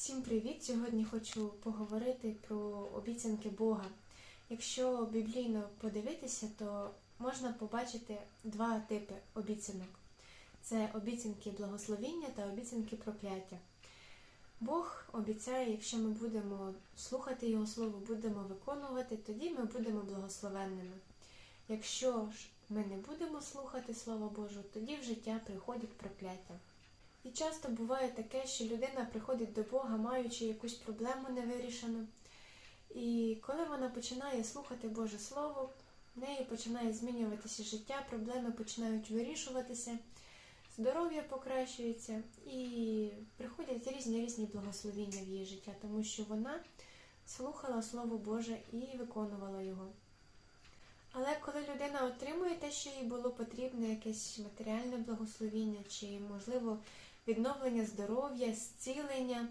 Всім привіт! Сьогодні хочу поговорити про обіцянки Бога. Якщо біблійно подивитися, то можна побачити два типи обіцянок: це обіцянки благословіння та обіцянки прокляття. Бог обіцяє, якщо ми будемо слухати Його слово, будемо виконувати, тоді ми будемо благословенними. Якщо ж ми не будемо слухати Слово Боже, тоді в життя приходять прокляття. І часто буває таке, що людина приходить до Бога, маючи якусь проблему невирішену. І коли вона починає слухати Боже Слово, в неї починає змінюватися життя, проблеми починають вирішуватися, здоров'я покращується і приходять різні різні благословіння в її життя, тому що вона слухала Слово Боже і виконувала його. Але коли людина отримує те, що їй було потрібно, якесь матеріальне благословіння, чи, можливо, відновлення здоров'я, зцілення,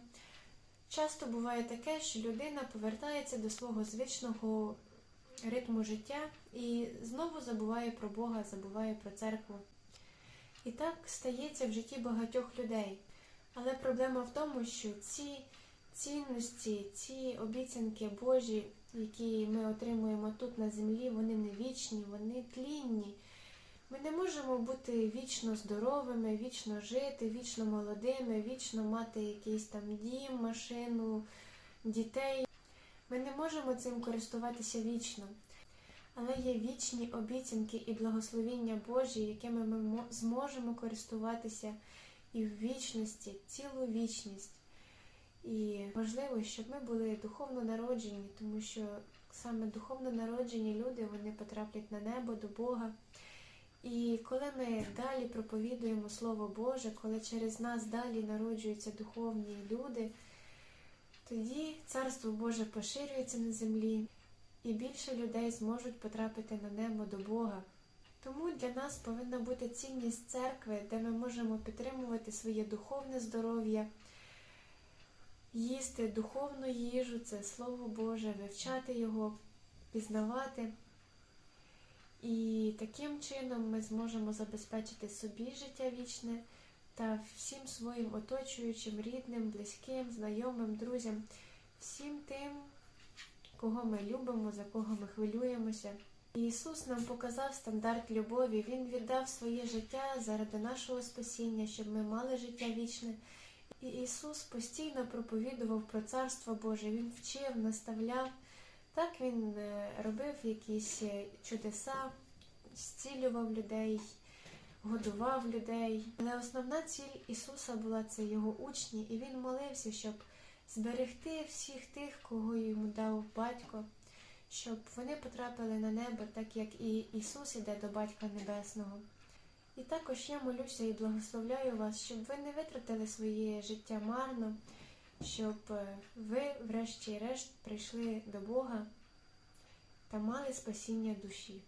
часто буває таке, що людина повертається до свого звичного ритму життя і знову забуває про Бога, забуває про церкву. І так стається в житті багатьох людей. Але проблема в тому, що ці цінності, ці обіцянки Божі, які ми отримуємо тут на землі, вони не вічні, вони тлінні. Ми не можемо бути вічно здоровими, вічно жити, вічно молодими, вічно мати якийсь там дім, машину, дітей. Ми не можемо цим користуватися вічно. Але є вічні обіцянки і благословіння Божі, якими ми зможемо користуватися і в вічності, цілу вічність. І важливо, щоб ми були духовно народжені, тому що саме духовно народжені люди вони потраплять на небо до Бога. І коли ми далі проповідуємо Слово Боже, коли через нас далі народжуються духовні люди, тоді Царство Боже поширюється на землі, і більше людей зможуть потрапити на небо до Бога. Тому для нас повинна бути цінність церкви, де ми можемо підтримувати своє духовне здоров'я, їсти духовну їжу, це Слово Боже, вивчати його, пізнавати. І таким чином ми зможемо забезпечити собі життя вічне та всім своїм оточуючим, рідним, близьким, знайомим, друзям, всім тим, кого ми любимо, за кого ми хвилюємося. Ісус нам показав стандарт любові. Він віддав своє життя заради нашого спасіння, щоб ми мали життя вічне. І Ісус постійно проповідував про Царство Боже, Він вчив, наставляв. Так він е, робив якісь е, чудеса, зцілював людей, годував людей. Але основна ціль Ісуса була це його учні, і він молився, щоб зберегти всіх тих, кого йому дав батько, щоб вони потрапили на небо, так як і Ісус іде до Батька Небесного. І також я молюся і благословляю вас, щоб ви не витратили своє життя марно, щоб е, ви, врешті-решт, прийшли до Бога та мали спасіння душі.